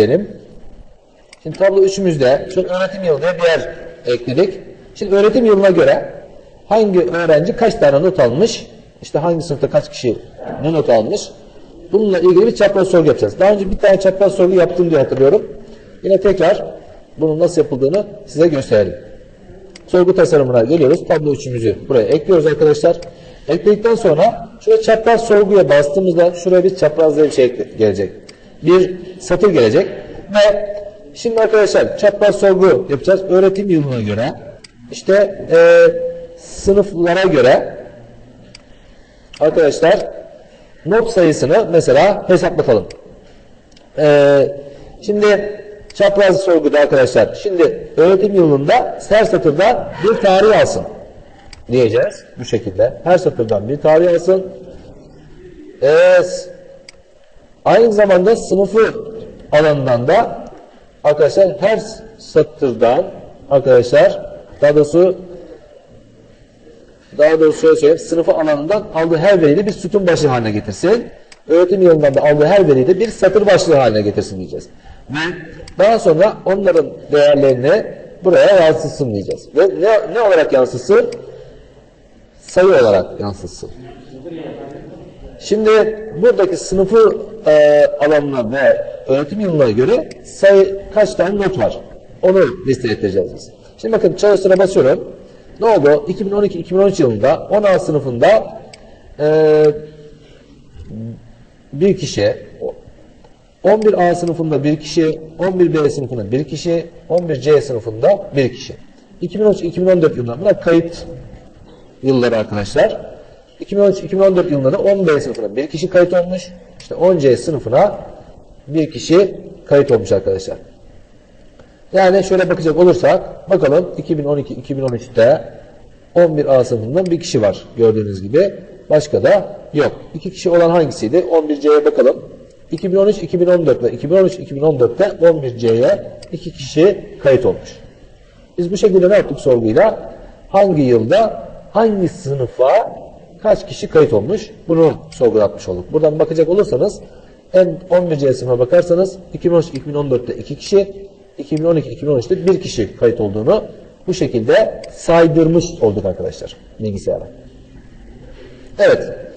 diyelim. Şimdi tablo üçümüzde şu öğretim yılı diye bir yer ekledik. Şimdi öğretim yılına göre hangi öğrenci kaç tane not almış, işte hangi sınıfta kaç kişi ne not almış, bununla ilgili bir çapraz sorgu yapacağız. Daha önce bir tane çapraz sorgu yaptım diye hatırlıyorum. Yine tekrar bunun nasıl yapıldığını size gösterelim. Sorgu tasarımına geliyoruz. Tablo üçümüzü buraya ekliyoruz arkadaşlar. Ekledikten sonra şuraya çapraz sorguya bastığımızda şuraya bir çapraz diye bir şey gelecek. Bir satır gelecek ve şimdi arkadaşlar çapraz sorgu yapacağız. Öğretim yılına göre işte e, sınıflara göre arkadaşlar not sayısını mesela hesaplatalım. Ee, şimdi çapraz sorguda arkadaşlar. Şimdi öğretim yılında her satırda bir tarih alsın diyeceğiz. Bu şekilde. Her satırdan bir tarih alsın. Ee, aynı zamanda sınıfı alanından da arkadaşlar her satırdan arkadaşlar daha doğrusu daha doğrusu söyleyeyim, sınıfı alanından aldığı her veriyi bir sütun başlığı haline getirsin. Öğretim yılından da aldığı her veriyi de bir satır başlığı haline getirsin diyeceğiz. Ve daha sonra onların değerlerini buraya yansıtsın diyeceğiz. Ve ne, ne olarak yansıtsın? Sayı olarak yansıtsın. Şimdi buradaki sınıfı e, alanına ve öğretim yılına göre sayı kaç tane not var? Onu liste ettireceğiz biz. Şimdi bakın çalıştıra basıyorum. Ne oldu? 2012-2013 yılında 16 sınıfında e, bir kişi 11A sınıfında bir kişi, 11B sınıfında bir kişi, 11C sınıfında bir kişi. 2013-2014 yılında bunlar kayıt yılları arkadaşlar. 2013-2014 yılında da 10B sınıfına bir kişi kayıt olmuş. İşte 10C sınıfına bir kişi kayıt olmuş arkadaşlar. Yani şöyle bakacak olursak bakalım 2012-2013'te 11A sınıfından bir kişi var gördüğünüz gibi. Başka da yok. İki kişi olan hangisiydi? 11C'ye bakalım. 2013-2014 ve 2013-2014'te 11C'ye iki kişi kayıt olmuş. Biz bu şekilde ne yaptık sorguyla? Hangi yılda hangi sınıfa kaç kişi kayıt olmuş? Bunu sorgulatmış olduk. Buradan bakacak olursanız en 11C sınıfa bakarsanız 2013-2014'te 2 kişi, 2012-2013'te 1 kişi kayıt olduğunu bu şekilde saydırmış olduk arkadaşlar bilgisayara. Evet.